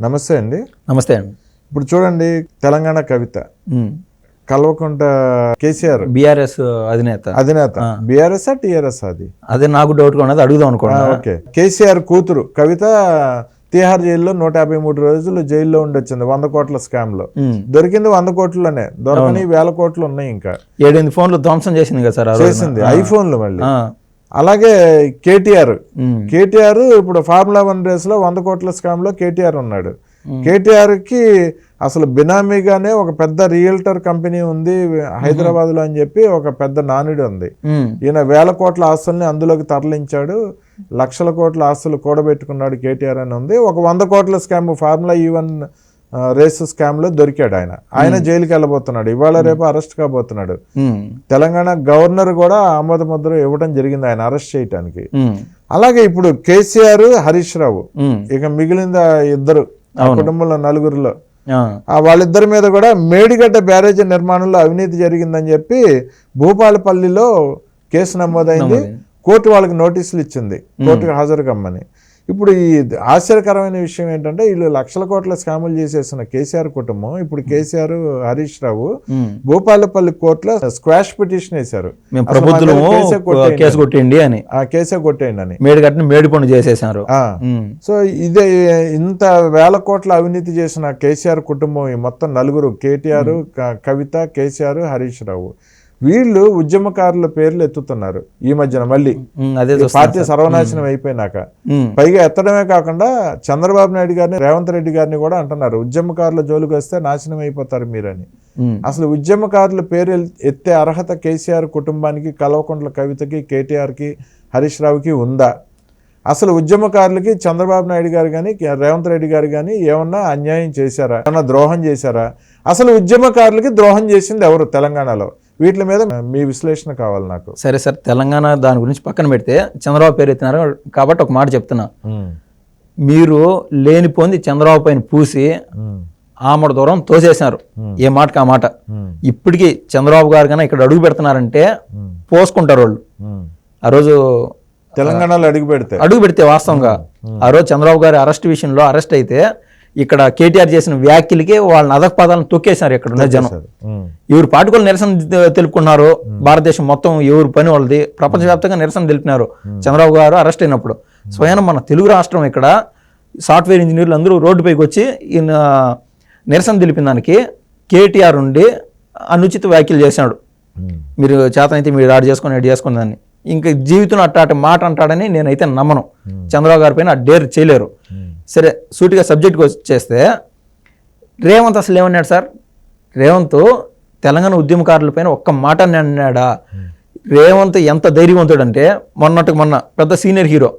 నమస్తే అండి. నమస్తే అండి. ఇప్పుడు చూడండి తెలంగాణ కవిత. కల్వకుంట కేసీఆర్. బీఆర్ఎస్ అధినేత. అధినేత. బీఆర్ఎస్ టిఆర్ఎస్ అది? అదే నాకు డౌట్ ఉన్నది అడుగుదాం ఆ, అనుకున్నా ఓకే. కేసీఆర్ కూతురు కవిత తిహార్ జైల్లో నూట యాభై మూడు రోజులు జైల్లో ఉండొచ్చింది వంద కోట్ల స్కామ్లో. దొరికింది వంద కోట్లనే దొరకని వేల కోట్లు ఉన్నాయి ఇంకా. ఏడెనిమిది ఫోన్లు ధ్వంసం చేసింది కదా సార్. చేసింది ఐఫోన్లు మళ్ళీ. అలాగే కేటీఆర్. కేటీఆర్ ఇప్పుడు ఫార్ములా వన్ రేస్లో వంద కోట్ల స్కామ్లో కేటీఆర్ ఉన్నాడు. కేటీఆర్కి అసలు బినామీగానే ఒక పెద్ద రియల్టర్ కంపెనీ ఉంది హైదరాబాద్లో అని చెప్పి ఒక పెద్ద నానుడి ఉంది. ఈయన వేల కోట్ల ఆస్తుల్ని అందులోకి తరలించాడు. లక్షల కోట్ల ఆస్తులు కూడబెట్టుకున్నాడు కేటీఆర్ అని ఉంది. ఒక వంద కోట్ల స్కామ్ ఫార్ములా ఈవెన్ రేస్ స్కామ్లో దొరికాడు ఆయన. ఆయన జైలుకి వెళ్ళబోతున్నాడు. ఇవాళ రేపు అరెస్ట్ కాబోతున్నాడు. తెలంగాణ గవర్నర్ కూడా ఆమోద ముద్ర ఇవ్వడం జరిగింది ఆయన అరెస్ట్ చేయటానికి. అలాగే ఇప్పుడు కేసీఆర్ హరీష్ రావు. ఇక మిగిలిన ఇద్దరు ఆ కుటుంబంలో నలుగురిలో. వాళ్ళిద్దరి మీద కూడా మేడిగడ్డ బ్యారేజ్ నిర్మాణంలో అవినీతి జరిగిందని చెప్పి భూపాలపల్లిలో కేసు నమోదైంది. కోర్టు వాళ్ళకి నోటీసులు ఇచ్చింది. కోర్టుకు హాజరు కమ్మని. ఇప్పుడు ఈ ఆశ్చర్యకరమైన విషయం ఏంటంటే వీళ్ళు లక్షల కోట్ల స్కాములు చేసేసిన కేసీఆర్ కుటుంబం. ఇప్పుడు కేసీఆర్ హరీష్ రావు. భూపాలపల్లి కోర్టులో స్క్వాష్ పిటిషన్ వేశారు. కేసే కొట్టేయండి అని. ఆ కేసే కొట్టేయండి అని. మేడి కట్టిన మేడి పండు చేసేసారు. సో ఇదే ఇంత వేల కోట్ల అవినీతి చేసిన కేసీఆర్ కుటుంబం ఈ మొత్తం నలుగురు కేటీఆర్ కవిత కేసీఆర్ హరీష్ రావు. వీళ్ళు ఉద్యమకారుల పేర్లు ఎత్తుతున్నారు. ఈ మధ్యన మళ్ళీ. పార్టీ సర్వనాశనం అయిపోయినాక. పైగా ఎత్తడమే కాకుండా చంద్రబాబు నాయుడు గారిని రేవంత్ రెడ్డి గారిని కూడా అంటున్నారు. ఉద్యమకారుల జోలికి వస్తే నాశనం అయిపోతారు మీరని. అసలు ఉద్యమకారుల పేరు ఎత్తే అర్హత కేసీఆర్ కుటుంబానికి కల్వకుంట్ల కవితకి కేటీఆర్కి హరీష్ రావుకి ఉందా? అసలు ఉద్యమకారులకి చంద్రబాబు నాయుడు గారు కానీ రేవంత్ రెడ్డి గారు కానీ ఏమన్నా అన్యాయం చేశారా? ఏమన్నా ద్రోహం చేశారా? అసలు ఉద్యమకారులకి ద్రోహం చేసింది ఎవరు తెలంగాణలో? వీటి మీద మీ విశ్లేషణ కావాలి నాకు. సరే సార్ తెలంగాణ దాని గురించి పక్కన పెడితే చంద్రబాబు పేరు ఎత్తినారు కాబట్టి ఒక మాట చెప్తున్నా. మీరు లేని పొంది చంద్రబాబు పైన పూసి ఆమడ దూరం తోసేసినారు ఏ మాటకి ఆ మాట? ఇప్పటికీ చంద్రబాబు గారు కన్నా ఇక్కడ అడుగు పెడుతున్నారంటే పోసుకుంటారు వాళ్ళు. ఆ రోజు తెలంగాణలో అడుగు పెడితే. అడుగు పెడితే వాస్తవంగా. ఆ రోజు చంద్రబాబు గారి అరెస్ట్ విషయంలో అరెస్ట్ అయితే ఇక్కడ కేటీఆర్ చేసిన వ్యాఖ్యలకి వాళ్ళని అదక పదాలను తొక్కేశారు ఇక్కడ ఉన్న జనం. ఎవరు పాటుకోలు నిరసన తెలుపుకున్నారు. భారతదేశం మొత్తం ఎవరు పని వాళ్ళది. ప్రపంచవ్యాప్తంగా నిరసన తెలిపినారు. చంద్రబాబు గారు అరెస్ట్ అయినప్పుడు. స్వయం మన తెలుగు రాష్ట్రం ఇక్కడ సాఫ్ట్వేర్ ఇంజనీర్లు అందరూ రోడ్డుపైకి వచ్చి ఈయన నిరసన తెలిపిన దానికి కేటీఆర్ ఉండి అనుచిత వ్యాఖ్యలు చేశాడు. మీరు చేతనైతే మీరు ఆడు చేసుకొని చేసుకుని దాన్ని. ఇంకా జీవితంలో అట్టాటి మాట అంటాడని నేనైతే నమ్మను. చంద్రబాబు గారి పైన ఆ డేర్ చేయలేరు. సరే సూటిగా సబ్జెక్ట్కి వచ్చేస్తే రేవంత్ అసలు ఏమన్నాడు సార్? రేవంత్ తెలంగాణ ఉద్యమకారుల పైన ఒక్క మాట అన్నాడా? రేవంత్ ఎంత ధైర్యవంతుడు అంటే మొన్నటికి మొన్న పెద్ద సీనియర్ హీరో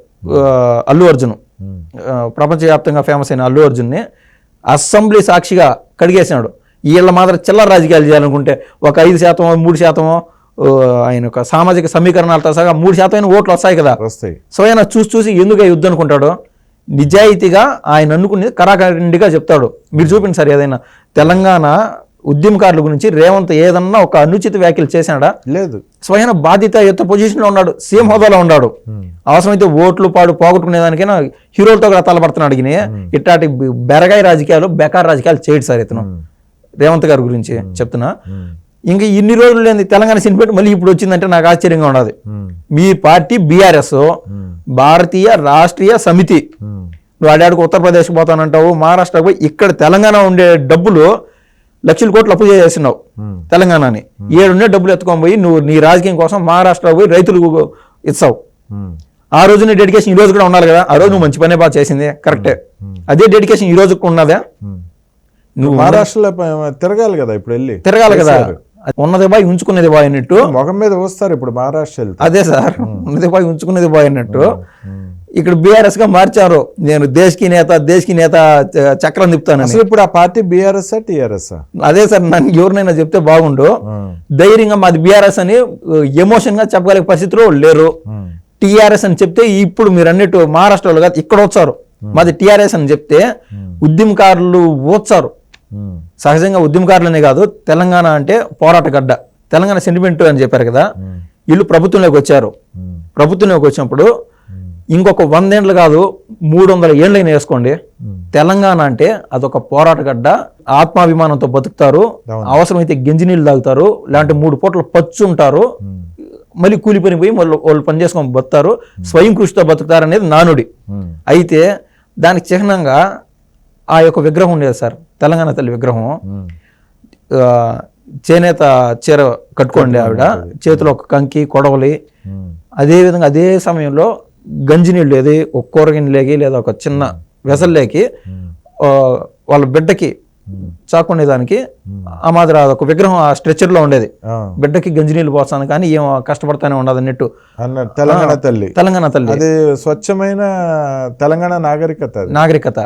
అల్లు అర్జున్. ప్రపంచవ్యాప్తంగా ఫేమస్ అయిన అల్లు అర్జున్ని అసెంబ్లీ సాక్షిగా కడిగేసినాడు. వీళ్ళ మాత్రం చిల్లర రాజకీయాలు చేయాలనుకుంటే ఒక ఐదు శాతమో మూడు శాతమో ఆయన ఒక సామాజిక సమీకరణాలతో సహా మూడు శాతం అయిన ఓట్లు వస్తాయి కదా. వస్తాయి. సో ఆయన చూసి చూసి ఎందుకు యుద్ధం అనుకుంటాడు? నిజాయితీగా ఆయన అనుకునేది కరాఖండిగా చెప్తాడు. మీరు చూపిండి సార్ ఏదైనా. తెలంగాణ ఉద్యమకారుల గురించి రేవంత్ ఏదన్నా ఒక అనుచిత వ్యాఖ్యలు చేశాడా? లేదు. స్వయం బాధ్యత ఎత్త పొజిషన్లో ఉన్నాడు సీఎం హోదాలో ఉన్నాడు. అవసరమైతే ఓట్లు పాడు పోగొట్టుకునే దానికైనా హీరోలతో కూడా తలపడుతున్నాడు అడిగిన ఇట్లాంటి బెరగాయి రాజకీయాలు బెకార్ రాజకీయాలు చేయడు సార్ ఇతను. రేవంత్ గారి గురించి చెప్తున్నా. ఇంకా ఇన్ని రోజులు లేని తెలంగాణ సినిమా మళ్ళీ ఇప్పుడు వచ్చిందంటే నాకు ఆశ్చర్యంగా ఉన్నది మీ పార్టీ బీఆర్ఎస్ భారతీయ రాష్ట్రీయ సమితి. నువ్వు అడాడికి ఉత్తరప్రదేశ్ పోతానంటావు మహారాష్ట్రకు పోయి ఇక్కడ తెలంగాణ ఉండే డబ్బులు లక్షల కోట్లు అప్పు చేసేసినావు తెలంగాణని. ఏడున్నే డబ్బులు ఎత్తుకొని పోయి నువ్వు నీ రాజకీయం కోసం మహారాష్ట్ర పోయి రైతులకు ఇస్తావు. ఆ రోజు నీ డెడికేషన్ ఈ రోజు కూడా ఉండాలి కదా. ఆ రోజు నువ్వు మంచి పనే బాగా చేసింది కరెక్టే. అదే డెడికేషన్ ఈ రోజు ఉన్నదా? నువ్వు మహారాష్ట్రలో తిరగాలి కదా ఇప్పుడు వెళ్ళి. తిరగాలి కదా. ఉన్నది బాయ్ ఉంచుకునేది బాయ్ అన్నట్టు. ముఖం మీద వస్తారు ఇప్పుడు మహారాష్ట్ర అదే సార్ ఉన్నది బాయ్ ఉంచుకునేది బాయ్ అన్నట్టు. ఇక్కడ బీఆర్ఎస్గా మార్చారు. నేను దేశకి నేత దేశకి నేత చక్రం తిప్పుతానని. అసలు ఇప్పుడు ఆ పార్టీ బీఆర్ఎస్ టిఆర్ఎస్ అదే సార్ నన్ను ఎవరినైనా చెప్తే బాగుండు. ధైర్యంగా మాది బీఆర్ఎస్ అని ఎమోషన్గా చెప్పగలిగే పరిస్థితిలో లేరు. టీఆర్ఎస్ అని చెప్తే ఇప్పుడు మీరు అన్నట్టు మహారాష్ట్రలో కాదు ఇక్కడ వచ్చారు. మాది టీఆర్ఎస్ అని చెప్తే ఉద్యమకారులు ఓచ్చారు సహజంగా ఉద్యమకారులనే కాదు తెలంగాణ అంటే పోరాట గడ్డ. తెలంగాణ సెంటిమెంట్ అని చెప్పారు కదా. వీళ్ళు ప్రభుత్వంలోకి వచ్చారు. ప్రభుత్వంలోకి వచ్చినప్పుడు ఇంకొక వందేండ్లు కాదు మూడు వందల ఏళ్ళైనా వేసుకోండి తెలంగాణ అంటే అదొక పోరాట గడ్డ. ఆత్మాభిమానంతో బతుకుతారు. అవసరమైతే గెంజి నీళ్ళు తాగుతారు. లేదంటే మూడు పూటలు పచ్చు ఉంటారు. మళ్ళీ కూలి పని పోయి వాళ్ళు వాళ్ళు పని చేసుకొని బతుకుతారు. స్వయం కృషితో బతుకుతారు అనేది నానుడి. అయితే దానికి చిహ్నంగా ఆ యొక్క విగ్రహం ఉండేది సార్. తెలంగాణ తల్లి విగ్రహం. చేనేత చీర కట్టుకోండి ఆవిడ. చేతిలో ఒక కంకి కొడవలి. అదే విధంగా అదే సమయంలో గంజి నీళ్ళు ఏది ఒక కూరగిని లేకి లేదా ఒక చిన్న వెసల్లేకి వాళ్ళ బిడ్డకి చాకుండేదానికి ఆ మాదిరి ఒక విగ్రహం ఆ stretcher లో ఉండేది బిడ్డకి గంజి నీళ్ళు పోస్తాను కానీ ఏం కష్టపడతానే ఉండదు అన్నట్టు. తెలంగాణ తల్లి. తెలంగాణ తల్లి. అది స్వచ్ఛమైన తెలంగాణ నాగరికత నాగరికత.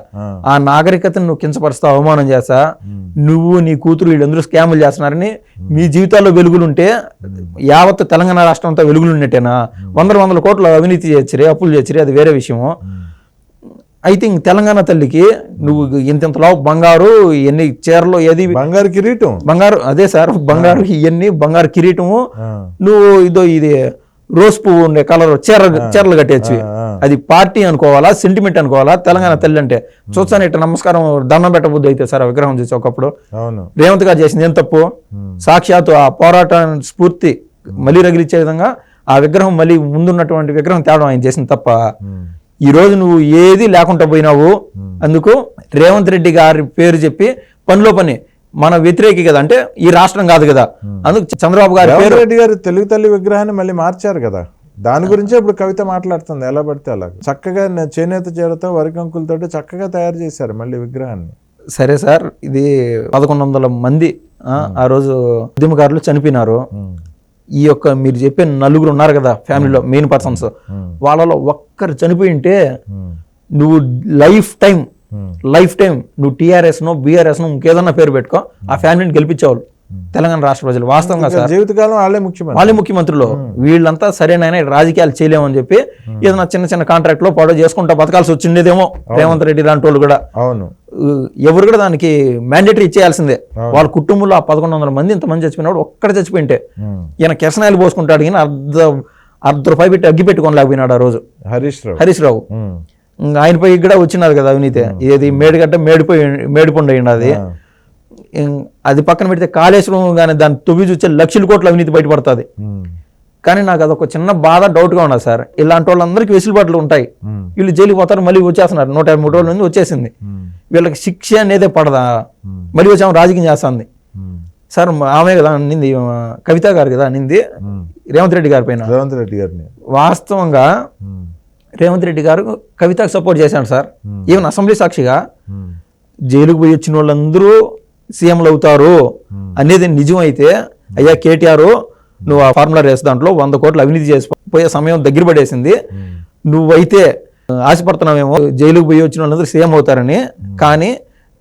ఆ. నాగరికతను నువ్వు కించపరుస్తావు అవమానం చేస్తా నువ్వు నీ కూతురు వీళ్ళందరూ స్కాములు చేస్తున్నారని మీ జీవితాల్లో వెలుగులుంటే యావత్ తెలంగాణ రాష్ట్రం అంతా వెలుగులు ఉన్నట్టేనా వందల వందల కోట్ల అవినీతి చేయొచ్చురే అప్పులు చేయొచ్చురే అది వేరే విషయము. అయితే ఇంక తెలంగాణ తల్లికి నువ్వు ఇంతింతలో బంగారు ఎన్ని చీరలు ఏది బంగారు కిరీటం. బంగారు అదే సార్ బంగారు ఇవన్నీ బంగారు కిరీటము. నువ్వు ఇదో ఇది రోజ్ పువ్వు ఉండే కలర్ చీర చీరలు కట్టేచ్చు. అది పార్టీ అనుకోవాలా సెంటిమెంట్ అనుకోవాలా తెలంగాణ తల్లి అంటే? చూస్తాను ఇట్లా నమస్కారం దండం పెట్టబుద్ధి అయితే సార్ ఆ విగ్రహం చూసి ఒకప్పుడు. రేవంత్ గారు చేసింది ఏం తప్పు? సాక్షాత్తు ఆ పోరాట స్ఫూర్తి మళ్ళీ రగిలిచ్చే విధంగా ఆ విగ్రహం మళ్ళీ ముందున్నటువంటి విగ్రహం తేవడం ఆయన చేసింది తప్ప ఈ రోజు నువ్వు ఏది లేకుండా పోయినావు అందుకు రేవంత్ రెడ్డి గారి పేరు చెప్పి పనిలో పని మన వ్యతిరేకి కదా అంటే ఈ రాష్ట్రం కాదు కదా. అందుకు చంద్రబాబు గారి రేవంత్ పేరు రెడ్డి గారు తెలుగు తల్లి విగ్రహాన్ని మళ్ళీ మార్చారు కదా. దాని గురించే ఇప్పుడు కవిత మాట్లాడుతుంది ఎలా పడితే అలా చక్కగా చేనేత చీరతో వరికంకులతో చక్కగా తయారు చేశారు మళ్ళీ విగ్రహాన్ని. సరే సార్ ఇది పదకొండు వందల మంది ఆ, ఆ రోజు ఉద్యమకారులు చనిపోయినారు. ఈ యొక్క మీరు చెప్పే నలుగురు ఉన్నారు కదా ఫ్యామిలీలో మెయిన్ పర్సన్స్ వాళ్ళలో ఒక్కరు చనిపోయి ఉంటే నువ్వు లైఫ్ టైం లైఫ్ టైం నువ్వు టీఆర్ఎస్ నో బీఆర్ఎస్ నో ఇంకేదన్నా పేరు పెట్టుకో ఆ ఫ్యామిలీని గెలిపించేవాళ్ళు. తెలంగాణ రాష్ట్ర ప్రజలు వాస్తవంగా సార్ జీవితకాలం వాళ్ళే ముఖ్యమంత్రి వాళ్ళే ముఖ్యమంత్రులు. వీళ్ళంతా సరైన ఆయన రాజకీయాలు చేయలేమని చెప్పి ఏదైనా చిన్న చిన్న కాంట్రాక్ట్లో పడవ చేసుకుంటా బతకాల్సి వచ్చిండేదేమో రేవంత్ రెడ్డి లాంటి వాళ్ళు కూడా. అవును. ఎవరు కూడా దానికి మ్యాండేటరీ ఇచ్చేయాల్సిందే. వాళ్ళ కుటుంబంలో ఆ పదకొండు వందల మంది ఇంతమంది చచ్చిపోయినప్పుడు ఒక్కడ చచ్చిపోయింటే. ఈయన కిరసనాయలు పోసుకుంటాడు కానీ అర్ధ అర్ధ రూపాయి పెట్టి అగ్గి పెట్టుకోలేకపోయినాడు ఆ రోజు. హరీష్ రావు. హరీష్ రావు. ఆయనపై కూడా వచ్చినది కదా అవినీతి. ఏది మేడిగడ్డ మేడిపోయి మేడిపండు. ఇం- అది పక్కన పెడితే కాళేశ్వరం కానీ దాన్ని తువ్వి చూస్తే లక్షల కోట్ల అవినీతి బయటపడుతుంది. కానీ నాకు అదొక చిన్న బాధ డౌట్గా ఉన్నది సార్. ఇలాంటి వాళ్ళందరికీ వెసులుబాట్లు ఉంటాయి. వీళ్ళు జైలుకి పోతారు మళ్ళీ వచ్చేస్తున్నారు. నూట యాభై మూడు రోజుల నుంచి వచ్చేసింది. వీళ్ళకి శిక్ష అనేదే పడదా? మళ్ళీ వచ్చాము రాజకీయం చేస్తుంది. సార్ ఆమె కదా నింది కవిత గారు కదా నింది రేవంత్ రెడ్డి గారి పైన. రేవంత్ రెడ్డి గారిని. వాస్తవంగా. రేవంత్ రెడ్డి గారు కవితకు సపోర్ట్ చేశాడు సార్. ఈవెన్ అసెంబ్లీ సాక్షిగా. జైలుకు పోయి వచ్చిన వాళ్ళందరూ సీఎంలు అవుతారు అనేది నిజం అయితే అయ్యా కేటీఆర్ నువ్వు ఆ ఫార్ములా రేస్ దాంట్లో వంద కోట్లు అవినీతి చేసి పోయే సమయం దగ్గర పడేసింది. నువ్వైతే ఆశపడుతున్నావేమో జైలుకు పోయి వచ్చిన వాళ్ళందరూ సీఎం అవుతారని కానీ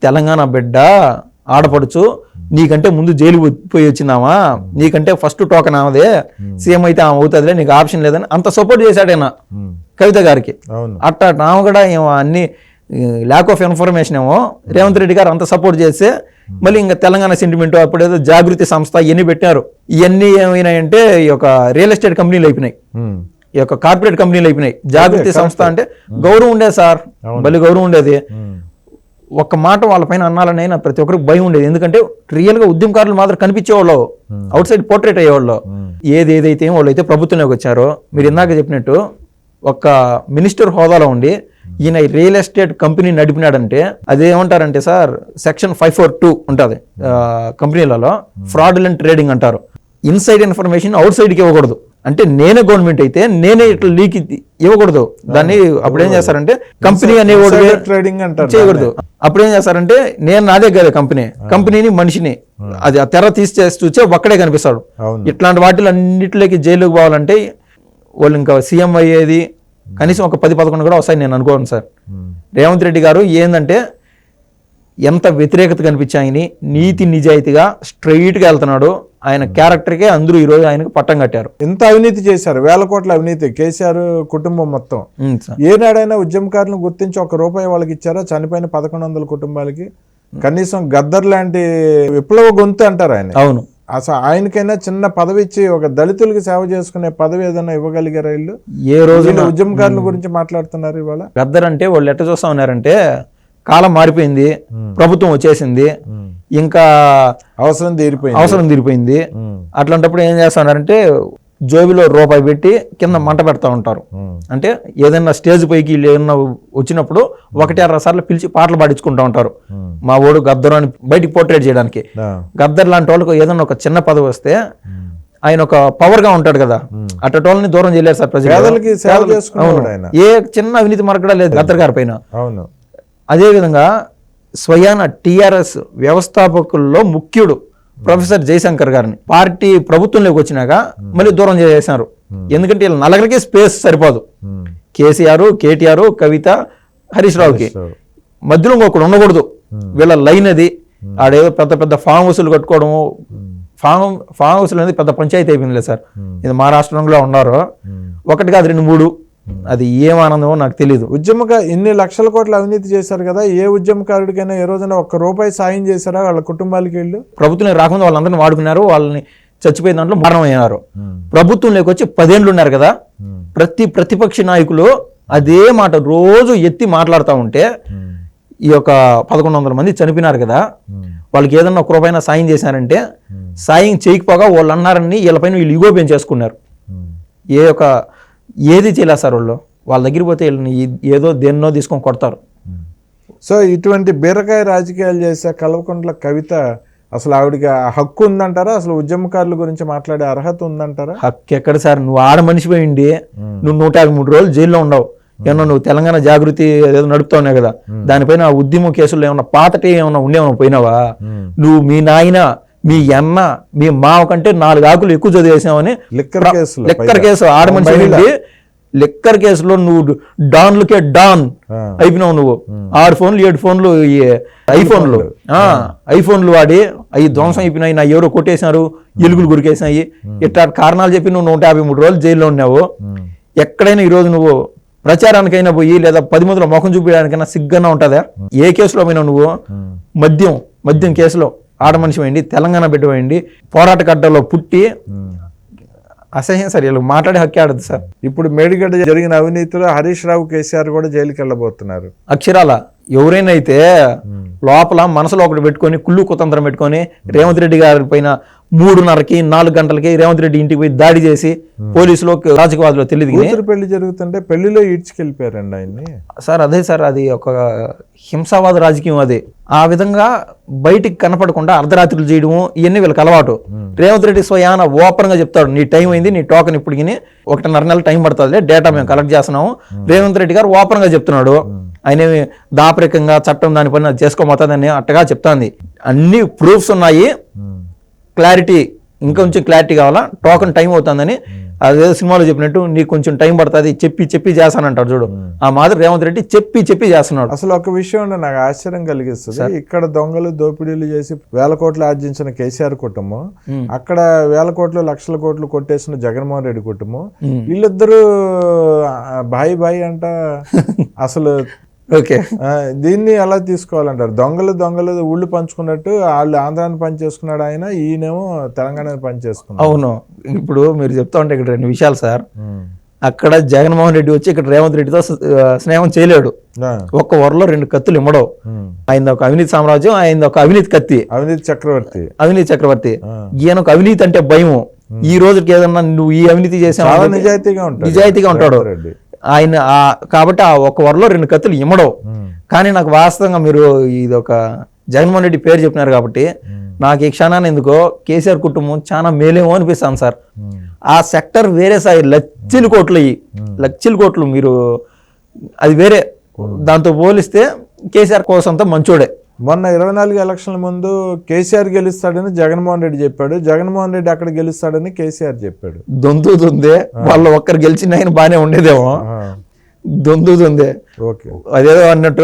తెలంగాణ బిడ్డ ఆడపడుచు నీకంటే ముందు జైలు పోయి వచ్చినామా నీకంటే ఫస్ట్ టోకన్ ఆమెదే. సీఎం అయితే ఆమె అవుతుందిలే నీకు ఆప్షన్ లేదని అంత సపోర్ట్ చేశాడైనా. కవిత గారికి. అట్ట ఆమె కూడా ఏమో అన్ని ల్యాక్ ఆఫ్ ఇన్ఫర్మేషన్ ఏమో రేవంత్ రెడ్డి గారు అంత సపోర్ట్ చేస్తే మళ్ళీ ఇంకా తెలంగాణ సెంటిమెంట్ అప్పుడేదో జాగృతి సంస్థ ఇవన్నీ పెట్టారు. ఇవన్నీ ఏమైనాయంటే ఈ యొక్క రియల్ ఎస్టేట్ కంపెనీలు అయిపోయినాయి. ఈ యొక్క కార్పొరేట్ కంపెనీలు అయిపోయినాయి. జాగృతి సంస్థ అంటే గౌరవం ఉండేది సార్. మళ్ళీ గౌరవం ఉండేది. ఒక్క మాట వాళ్ళపైన అన్నాలని నా ప్రతి ఒక్కరికి భయం ఉండేది. ఎందుకంటే రియల్గా ఉద్యమకారులు మాత్రం కనిపించేవాళ్ళు. అవుట్ సైడ్ పోర్ట్రేట్ అయ్యేవాళ్ళు. ఏది ఏదైతే వాళ్ళు అయితే ప్రభుత్వంలోకి వచ్చారో మీరు ఇందాక చెప్పినట్టు ఒక మినిస్టర్ హోదాలో ఉండి ఈయన రియల్ ఎస్టేట్ కంపెనీ నడిపినాడంటే అదేమంటారంటే sir section five four two ఉంటుంది కంపెనీలలో ఫ్రాడులెంట్ ట్రేడింగ్ అంటారు. ఇన్సైడ్ ఇన్ఫర్మేషన్ అవుట్ సైడ్కి ఇవ్వకూడదు. అంటే నేనే గవర్నమెంట్ అయితే నేనే ఇట్లా లీక్ ఇవ్వకూడదు. దాన్ని అప్పుడు ఏం చేస్తారంటే కంపెనీ అనేవాడు Insider trading అంటారు చేయకూడదు. అప్పుడు ఏం చేస్తారంటే నేను నాదే కదా కంపెనీ కంపెనీని మనిషిని. అది ఆ తెర తీసి చేసి చూస్తే ఒక్కడే కనిపిస్తాడు. ఇట్లాంటి వాటిలో అన్నిటిలోకి జైలుకి పోవాలంటే వాళ్ళు ఇంకా సీఎం అయ్యేది కనీసం ఒక పది పదకొండు కూడా వస్తాయి నేను అనుకోను సార్. ఉమ్. రేవంత్ రెడ్డి గారు ఏంటంటే ఎంత వ్యతిరేకత కనిపించాయని నీతి నిజాయితీగా స్ట్రైట్గా వెళ్తున్నాడు. ఆయన క్యారెక్టర్కే అందరూ ఈరోజు ఆయనకు పట్టం కట్టారు. ఎంత అవినీతి చేశారు? వేల కోట్ల అవినీతి. కేసీఆర్ కుటుంబం మొత్తం. ఏనాడైనా ఉద్యమకారులను గుర్తించి ఒక రూపాయి వాళ్ళకి ఇచ్చారా? చనిపోయిన పదకొండు వందల కుటుంబాలకి? కనీసం గద్దర్ లాంటి విప్లవ గొంతు అంటారు ఆయన. అవును. అసలు ఆయనకైనా చిన్న పదవి ఇచ్చి ఒక దళితులకి సేవ చేసుకునే పదవి ఏదైనా ఇవ్వగలిగారా వీళ్ళు ఏ రోజు ఉద్యమకారుల గురించి మాట్లాడుతున్నారు ఇవాళ? గద్దరంటే వాళ్ళు ఎట్ట చూస్తా ఉన్నారంటే కాలం మారిపోయింది ప్రభుత్వం వచ్చేసింది ఇంకా అవసరం తీరిపోయింది. అవసరం తీరిపోయింది. అట్లాంటప్పుడు ఏం చేస్తున్నారంటే జోబిలో రూపాయి పెట్టి కింద మంట పెడతా ఉంటారు. అంటే ఏదైనా స్టేజ్ పైకి ఏమన్నా వచ్చినప్పుడు ఒకటి అర సార్లు పిలిచి పాటలు పాడించుకుంటూ ఉంటారు. మా ఓడు గద్దరు అని బయటికి పోర్ట్రేట్ చేయడానికి. గద్దర్ లాంటి వాళ్ళకి ఏదైనా ఒక చిన్న పదవి వస్తే ఆయన ఒక పవర్గా ఉంటాడు కదా. అట్టటోళ్ళని దూరం చేయలేరు సార్ ప్రజలు. ఏ చిన్న అవినీతి మరకడా లేదు గద్దర్ గారి పైన. అవును. అదేవిధంగా స్వయాన టిఆర్ఎస్ వ్యవస్థాపకుల్లో ముఖ్యుడు ప్రొఫెసర్ జయశంకర్ గారిని. పార్టీ ప్రభుత్వంలోకి వచ్చినాక మళ్ళీ దూరం చేసేసారు ఎందుకంటే వీళ్ళ నలుగురికి స్పేస్ సరిపోదు. కేసీఆర్ కేటీఆర్ కవిత హరీష్ రావుకి. మధ్యలో ఇంకొకడు ఉండకూడదు. వీళ్ళ లైన్ అది. ఆడేదో పెద్ద పెద్ద ఫామ్ హౌస్లు కట్టుకోవడము. ఫామ్ ఫామ్ హౌస్లు అనేది పెద్ద పంచాయతీ అయిపోయిందిలే సార్. ఇది మహారాష్ట్రంలో ఉన్నారు. ఒకటి కాదు రెండు మూడు. అది ఏం ఆనందమో నాకు తెలియదు ఉద్యమక ఇన్ని లక్షల కోట్ల అవినీతి చేశారు కదా ఏ ఉద్యమకారుడికైనా ఏ రోజున ఒక్క రూపాయి సాయం చేశారా వాళ్ళ కుటుంబాలకి వీళ్ళు? ప్రభుత్వం రాకుండా వాళ్ళందరినీ వాడుకున్నారు వాళ్ళని చచ్చిపోయిన దాంట్లో మరణమయ్యారు ప్రభుత్వంలోకి వచ్చి పదేళ్ళు ఉన్నారు కదా ప్రతి ప్రతిపక్ష నాయకులు అదే మాట రోజు ఎత్తి మాట్లాడుతూ ఉంటే ఈ యొక్క పదకొండు వందల మంది చనిపోయినారు కదా వాళ్ళకి ఏదన్నా ఒక రూపాయినా సాయం చేశారంటే సాయం చేయకపోగా వాళ్ళు అన్నారని వీళ్ళపైన వీళ్ళు ఇగో పెంచేసుకున్నారు ఏ ఒక ఏది చేయలేదు సార్ వాళ్ళు? వాళ్ళ దగ్గరికి పోతే వీళ్ళని ఏదో దేన్నో తీసుకొని కొడతారు. సో ఇటువంటి బీరకాయ రాజకీయాలు చేసే కల్వకుంట్ల కవిత అసలు ఆవిడకి హక్కు ఉందంటారా? అసలు ఉద్యమకారుల గురించి మాట్లాడే అర్హత ఉందంటారా? హక్కు ఎక్కడ సార్? నువ్వు ఆడ మనిషి పోయిండి నువ్వు నూట యాభై మూడు రోజులు జైల్లో ఉండవు. ఏమన్నా నువ్వు తెలంగాణ జాగృతి ఏదో నడుపుతావునే కదా. దానిపైన ఉద్యమ కేసులు ఏమన్నా పాతటి ఏమన్నా ఉండేమన్నా పోయినావా? నువ్వు మీ నాయన మీ అన్న మీ మావ కంటే నాలుగు ఆకులు ఎక్కువ చదివేసావని లిక్కర్ కేసులో లెక్కర్. కేసు ఆడ మనిషి పోయింది లెక్కర్ కేసులో నువ్వు డాన్లకే డాన్. అయిపోయినావు నువ్వు. ఆరు ఫోన్లు ఏడు ఫోన్లు ఐఫోన్లు. ఐఫోన్లు వాడి అవి ధ్వంసం అయిపోయినాయి నా ఎవరో కొట్టేసినారు ఎలుగులు గురికేసినాయి. ఇట్లా కారణాలు చెప్పి నువ్వు నూట యాభై మూడు రోజులు జైల్లో ఉన్నావు. ఎక్కడైనా ఈరోజు నువ్వు ప్రచారానికైనా పోయి లేదా పది మందిలో ముఖం చూపించడానికైనా సిగ్గన్నా ఉంటుందా? ఏ కేసులో పోయినావు నువ్వు? మద్యం మద్యం కేసులో. ఆడ మనిషి పోయింది తెలంగాణ బిడ్డ పోయింది పోరాట గడ్డలో పుట్టి అసహ్యం సార్ వీళ్ళు మాట్లాడే హక్కే ఆడదు సార్. ఇప్పుడు మేడిగడ్డ జరిగిన అవినీతిలో హరీష్ రావు కేసీఆర్ కూడా జైలుకి వెళ్ళబోతున్నారు. అక్షరాల ఎవరైనా అయితే లోపల మనసులో ఒకటి పెట్టుకొని కుళ్ళు కుతంత్రం పెట్టుకొని రేవంత్ రెడ్డి గారి పైన మూడున్నరకి నాలుగు గంటలకి రేవంత్ రెడ్డి ఇంటికి పోయి దాడి చేసి పోలీసులు రాజకీయవాదులు తెలియదు పెళ్ళి జరుగుతుంటే పెళ్ళిలో ఈడ్చుకెళ్ళిపోయారండి ఆయన్ని? సార్ అదే సార్ అది ఒక హింసావాద రాజకీయం అది. ఆ విధంగా బయటికి కనపడకుండా అర్ధరాత్రులు చేయడము ఇవన్నీ వీళ్ళకి అలవాటు. రేవంత్ రెడ్డి స్వయాన ఓపెన్గా చెప్తాడు నీ టైం అయింది నీ టోకెన్ ఇప్పటికి ఒకటిన్నర నెల టైం పడుతుంది డేటా మేము కలెక్ట్ చేస్తున్నాము. రేవంత్ రెడ్డి గారు ఓపెన్గా చెప్తున్నాడు ఆయన దాపరికంగా చట్టం దాని పైన చేసుకోబోతుందని అట్టగా చెప్తాంది. అన్ని ప్రూఫ్స్ ఉన్నాయి. క్లారిటీ ఇంకొంచెం క్లారిటీ కావాలా? టోకెన్ టైం అవుతుందని అదేదో సినిమాలో చెప్పినట్టు నీకు కొంచెం టైం పడుతుంది చెప్పి చెప్పి చేస్తానంటాడు చూడు. ఆ మాదిరి రేవంత్ రెడ్డి చెప్పి చెప్పి చేస్తున్నాడు. అసలు ఒక విషయం నాకు ఆశ్చర్యం కలిగిస్తుంది. ఇక్కడ దొంగలు దోపిడీలు చేసి వేల కోట్లు ఆర్జించిన కేసీఆర్ కుటుంబం అక్కడ వేల కోట్లు లక్షల కోట్లు కొట్టేసిన జగన్మోహన్ రెడ్డి కుటుంబం వీళ్ళిద్దరూ బాయ్ బాయ్ అంట అసలు ఓకే. దీన్ని ఎలా తీసుకోవాలంటారు? దొంగలు దొంగలు ఊళ్ళు పంచుకున్నట్టు వాళ్ళు ఆంధ్రాన్ని పనిచేసుకున్నాడు ఆయన ఈయనేమో తెలంగాణని పనిచేసుకున్నాడు. అవును. ఇప్పుడు మీరు చెప్తా ఉంటే ఇక్కడ రెండు విషయాలు సార్. అక్కడ జగన్మోహన్ రెడ్డి వచ్చి ఇక్కడ రేవంత్ రెడ్డితో స్నేహం చేయలేడు. ఒక్క వరలో రెండు కత్తులు ఇమ్మడవు. ఆయన ఒక అవినీతి సామ్రాజ్యం ఆయన ఒక అవినీతి కత్తి. అవినీతి చక్రవర్తి. అవినీతి చక్రవర్తి. ఆ. ఈయనకు అవినీతి అంటే భయం ఈ రోజుకి ఏదన్నా నువ్వు ఈ అవినీతి చేసావు నిజాయితీగా ఉంటాడు నిజాయితీగా ఉంటాడు. ఆయన ఆ- కాబట్టి ఆ ఒక వరలో రెండు కత్తులు ఇమ్మడవు. కానీ నాకు వాస్తవంగా మీరు ఇది ఒక జగన్మోహన్ రెడ్డి పేరు చెప్పినారు కాబట్టి నాకు ఈ క్షణాన్ని ఎందుకో కేసీఆర్ కుటుంబం చాలా మేలేమో అనిపిస్తాను సార్. ఆ సెక్టర్ వేరే సార్ లక్షల కోట్లు అయ్యి లక్షల కోట్లు మీరు అది వేరే దాంతో పోలిస్తే కేసీఆర్ కోసంతో మంచోడే. మొన్న ఇరవై నాలుగు ఎలక్షన్ల ముందు కేసీఆర్ గెలుస్తాడని జగన్మోహన్ రెడ్డి చెప్పాడు. జగన్మోహన్ రెడ్డి అక్కడ గెలుస్తాడని కేసీఆర్ చెప్పాడు. దొంతు దుందే. వాళ్ళు ఒక్కరు గెలిచిన ఆయన బాగానే ఉండేదేమో. ఆ, దొంతు దుందే. ఓకే. అదేదో అన్నట్టు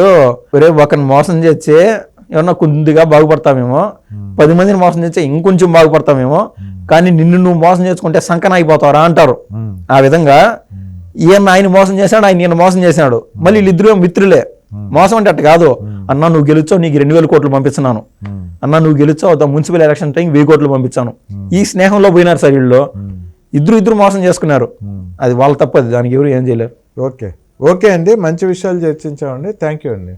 ఒరే ఒకరిని మోసం చేస్తే ఏమన్నా కొద్దిగా బాగుపడతామేమో. పది మందిని మోసం చేస్తే ఇంకొంచెం బాగుపడతామేమో. కానీ నిన్ను నువ్వు మోసం చేసుకుంటే సంకన అయిపోతావరా అంటారు. ఆ విధంగా ఈయన ఆయన మోసం చేశాడు ఆయన ఈయన మోసం చేశాడు. మళ్ళీ వీళ్ళిద్దరూ మిత్రులే. మోసం అంటే అట్ట కాదు. అన్న నువ్వు గెలుచావు నీకు రెండు వేల కోట్లు పంపిస్తున్నాను. అన్న నువ్వు గెలుచావు మున్సిపల్ ఎలక్షన్ టైం వెయ్యి కోట్లు పంపించాను. ఈ స్నేహంలో పోయినారు సార్ వీళ్ళు. ఇద్దరు ఇద్దరు మోసం చేసుకున్నారు. అది వాళ్ళ తప్పది దానికి ఎవరు ఏం చేయలేరు. ఓకే. ఓకే అండి. మంచి విషయాలు చర్చించామండి. థ్యాంక్ యూ అండి.